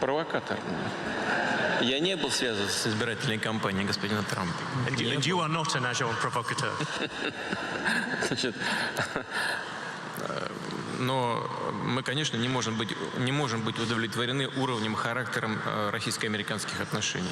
Провокатор. Я не был связан с избирательной кампанией господина Трампа. And you, and you are not an agent provocateur. Значит, э, но мы, конечно, не можем быть, не можем быть удовлетворены уровнем, характером э, российско-американских отношений.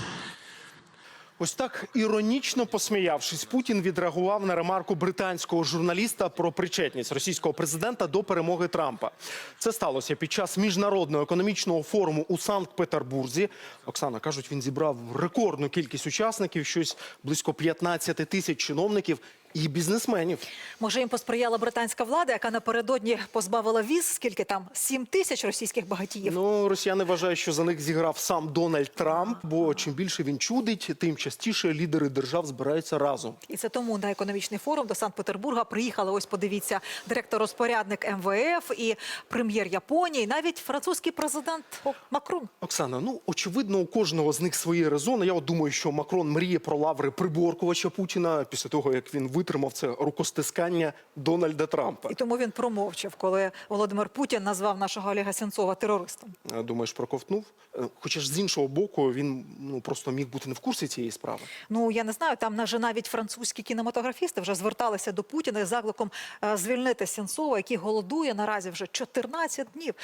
Ось так іронічно посміявшись, Путін відреагував на ремарку британського журналіста про причетність російського президента до перемоги Трампа. Це сталося під час міжнародного економічного форуму у Санкт-Петербурзі. Оксана кажуть, він зібрав рекордну кількість учасників, щось близько 15 тисяч чиновників і бізнесменів. Може, їм посприяла британська влада, яка напередодні позбавила віз, скільки там 7 тисяч російських багатіїв. Ну, росіяни вважають, що за них зіграв сам Дональд Трамп, бо чим більше він чудить, тим частіше лідери держав збираються разом. І це тому на економічний форум до Санкт-Петербурга приїхали. Ось подивіться, директор-розпорядник МВФ і прем'єр Японії, і навіть французький президент Макрон. Оксана, ну очевидно, у кожного з них свої резони. Я от думаю, що Макрон мріє про лаври приборкувача Путіна після того, як він витримав це рукостискання Дональда Трампа. І тому він промовчав, коли Володимир Путін назвав нашого Олега Сенцова терористом. Е, Думаєш, проковтнув? Е, Хоча ж з іншого боку, він ну просто міг бути не в курсі цієї справи. Ну я не знаю, там вже навіть французькі кінематографісти вже зверталися до Путіна із закликом е, звільнити Сенцова, який голодує наразі вже 14 днів.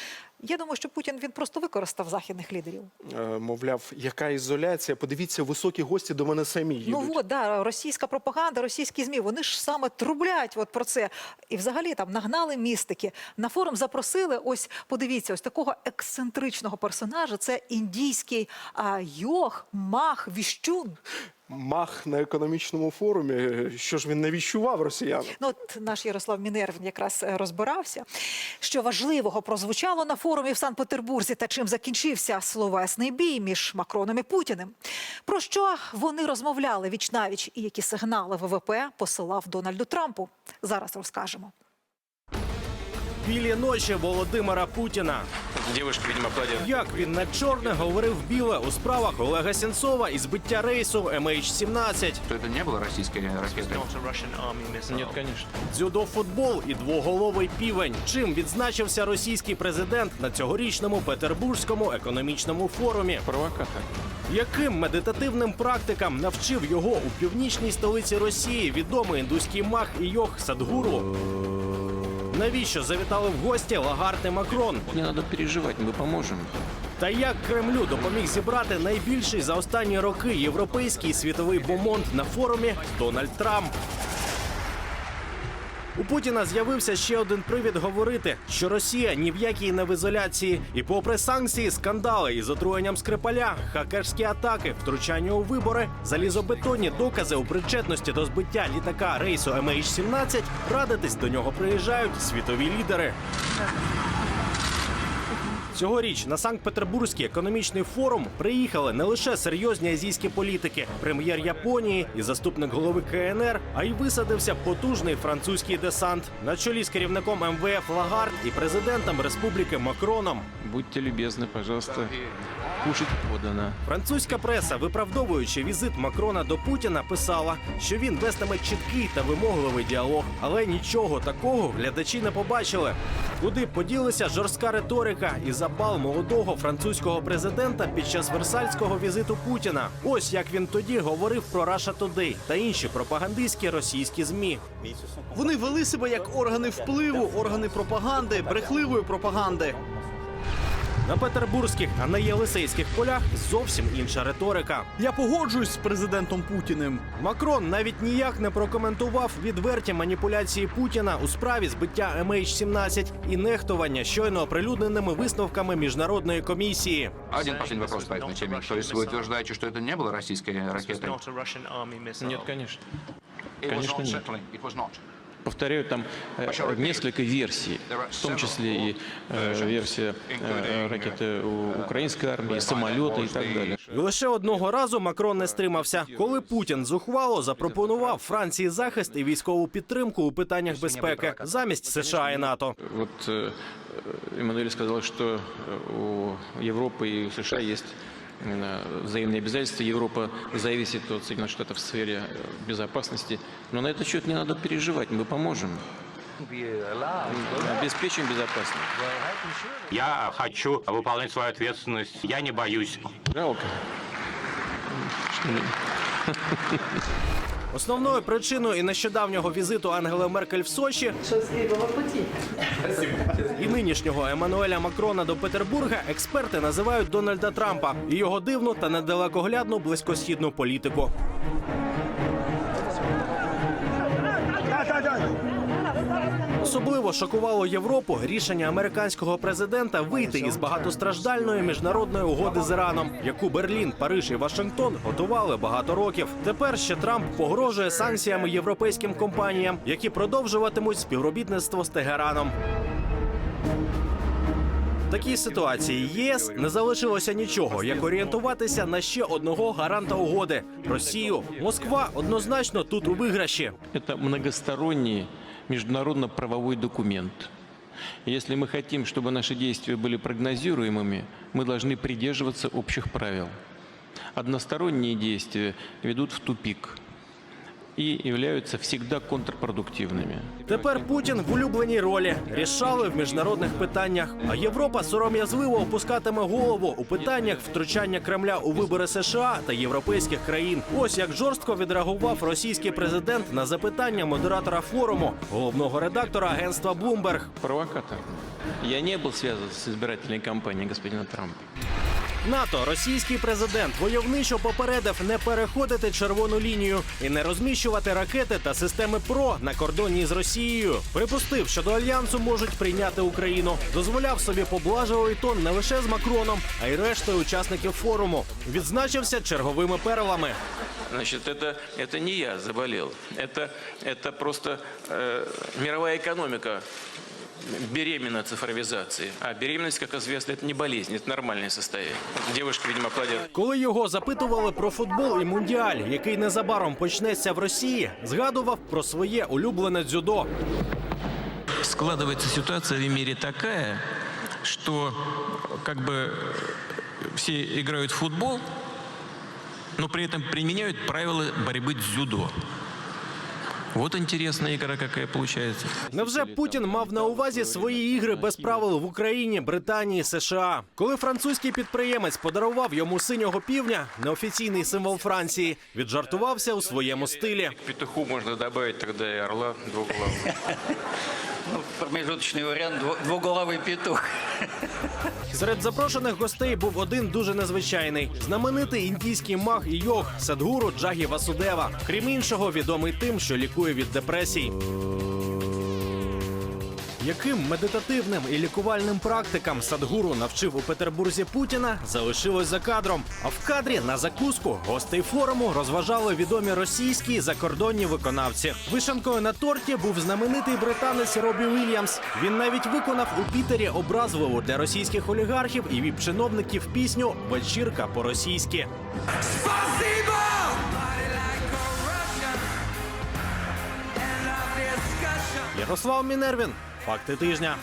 Я думаю, що Путін він просто використав західних лідерів. Е, Мовляв, яка ізоляція? Подивіться, високі гості до мене самі їдуть. Ну от, да, російська пропаганда, російські змі, вони ж саме трублять от про це. І взагалі там нагнали містики. На форум запросили. Ось подивіться, ось такого ексцентричного персонажа. Це індійський а, йог, мах, віщун. Мах на економічному форумі. Що ж він не віщував росіянам? Ну, от наш Ярослав Мінер він якраз е, розбирався. Що важливого прозвучало на форумі в Санкт-Петербурзі та чим закінчився словесний бій між Макроном і Путіним. Про що вони розмовляли віч навіч і які сигнали ВВП посилав Дональду Трампу? Зараз розкажемо. Білі ночі Володимира Путіна. Девушка, видимо, аплодирует. Як він на чорне говорив біле у справах Олега Сенцова і збиття рейсу MH17, что это не a Russian army missile. Нет, конечно. дзюдо-футбол і двоголовий півень. Чим відзначився російський президент на цьогорічному Петербурзькому економічному форумі? Провокатор. Яким медитативним практикам навчив його у північній столиці Росії відомий індуський мах і йог Садгуру? Навіщо завітали в гості Лагард і Макрон? Не надо переживать, мы поможем. Та як Кремлю допоміг зібрати найбільший за останні роки європейський і світовий бомонд на форумі Дональд Трамп? У Путіна з'явився ще один привід говорити, що Росія ні в якій не в ізоляції, і попри санкції, скандали із отруєнням Скрипаля, хакерські атаки, втручання у вибори, залізобетонні докази у причетності до збиття літака рейсу MH17, радитись до нього приїжджають світові лідери. Цьогоріч на Санкт-Петербурзький економічний форум приїхали не лише серйозні азійські політики, прем'єр Японії і заступник голови КНР, а й висадився потужний французький десант на чолі з керівником МВФ Лагард і президентом Республіки Макроном. Будьте любезны, пожалуйста. Кушать подано. Французька преса, виправдовуючи візит Макрона до Путіна, писала, що він вестиме чіткий та вимогливий діалог, але нічого такого глядачі не побачили. Куди поділися жорстка риторика і запал молодого французького президента під час версальського візиту Путіна. Ось як він тоді говорив про Russia Today та інші пропагандистські російські змі. Вони вели себе як органи впливу, органи пропаганди, брехливої пропаганди. На петербурзьких, а не єлисейських полях зовсім інша риторика. Я погоджуюсь з президентом Путіним. Макрон навіть ніяк не прокоментував відверті маніпуляції Путіна у справі збиття MH17 і нехтування щойно оприлюдненими висновками міжнародної комісії. Один последний вопрос по этой теме. То есть вы утверждаете, что это не было российской This was ракетой? not a Russian army missile. Нет, конечно. It was Конечно, not, нет. certainly. It was not. Повторяю, там э, несколько версий, в том числе и э, версия э, ракеты у украинской армии, самолеты и так далее. І лише одного разу Макрон не стримався, коли Путін зухвало запропонував Франції захист і військову підтримку у питаннях безпеки замість США і НАТО. Вот э, Эммануэль сказал, что э, у Европы и у США есть именно взаимные обязательства. Европа зависит от Соединенных Штатов в сфере э, безопасности. Но на этот счет не надо переживать, мы поможем. Обеспечим безопасность. Я хочу выполнять свою ответственность. Я не боюсь. Жалко. Основною причиною і нещодавнього візиту Ангели Меркель в Сочі і нинішнього Еммануеля Макрона до Петербурга експерти називають Дональда Трампа і його дивну та недалекоглядну близькосхідну політику. Особливо шокувало Європу рішення американського президента вийти із багатостраждальної міжнародної угоди з Іраном, яку Берлін, Париж і Вашингтон готували багато років. Тепер ще Трамп погрожує санкціями європейським компаніям, які продовжуватимуть співробітництво з Тегераном. Такій ситуації ЄС не залишилося нічого, як орієнтуватися на ще одного гаранта угоди Росію. Москва однозначно тут у виграші. Это многосторонний международно-правовой документ. Если мы хотим, чтобы наши действия были прогнозируемыми, мы должны придерживаться общих правил. Односторонние действия ведут в тупик и являются всегда контрпродуктивными. Тепер Путін в улюбленій ролі рішали в міжнародних питаннях. А Європа сором'язливо опускатиме голову у питаннях втручання Кремля у вибори США та європейських країн. Ось як жорстко відреагував російський президент на запитання модератора форуму, головного редактора агентства Bloomberg. Провокатор. Я не был связан с избирательной кампанией господина Трампа. НАТО російський президент войовничо попередив не переходити червону лінію і не розміщувати ракети та системи ПРО на кордоні з Росією. Припустив, що до альянсу можуть прийняти Україну. Дозволяв собі поблажливий тон не лише з Макроном, а й рештою учасників форуму. Відзначився черговими перлами. Значит, это, это не я заболел. Это, это просто э, мировая экономика беременна цифровизации. А беременность, как известно, это не болезнь, это нормальное состояние. Девушка, видимо, аплодирует. Коли його запитували про футбол і мундіаль, який незабаром почнеться в Росії, згадував про своє улюблене дзюдо. Складывается ситуация в мире такая, что как бы э, все играют в футбол, но при этом применяют правила борьбы дзюдо. Вот інтересна ігра, яка виходить. Невже Путін мав на увазі свої ігри без правил в Україні, Британії, США? Коли французький підприємець подарував йому синього півня, неофіційний символ Франції, віджартувався у своєму стилі. Петуху можна додати тогда и орла двуглавого. Ну, промежуточный варіант двоголовий петух. Серед запрошених гостей був один дуже незвичайний знаменитий індійський маг і йог Садгуру Джагі Васудева. Крім іншого, відомий тим, що лікує від депресій. Яким медитативним і лікувальним практикам Садгуру навчив у Петербурзі Путіна, залишилось за кадром. А в кадрі на закуску гостей форуму розважали відомі російські і закордонні виконавці. Вишенкою на торті був знаменитий британець Робі Вільямс. Він навіть виконав у Пітері образливу для російських олігархів і віп-чиновників пісню Вечірка по-російськи. Ярослав Мінервін. Факти тижня.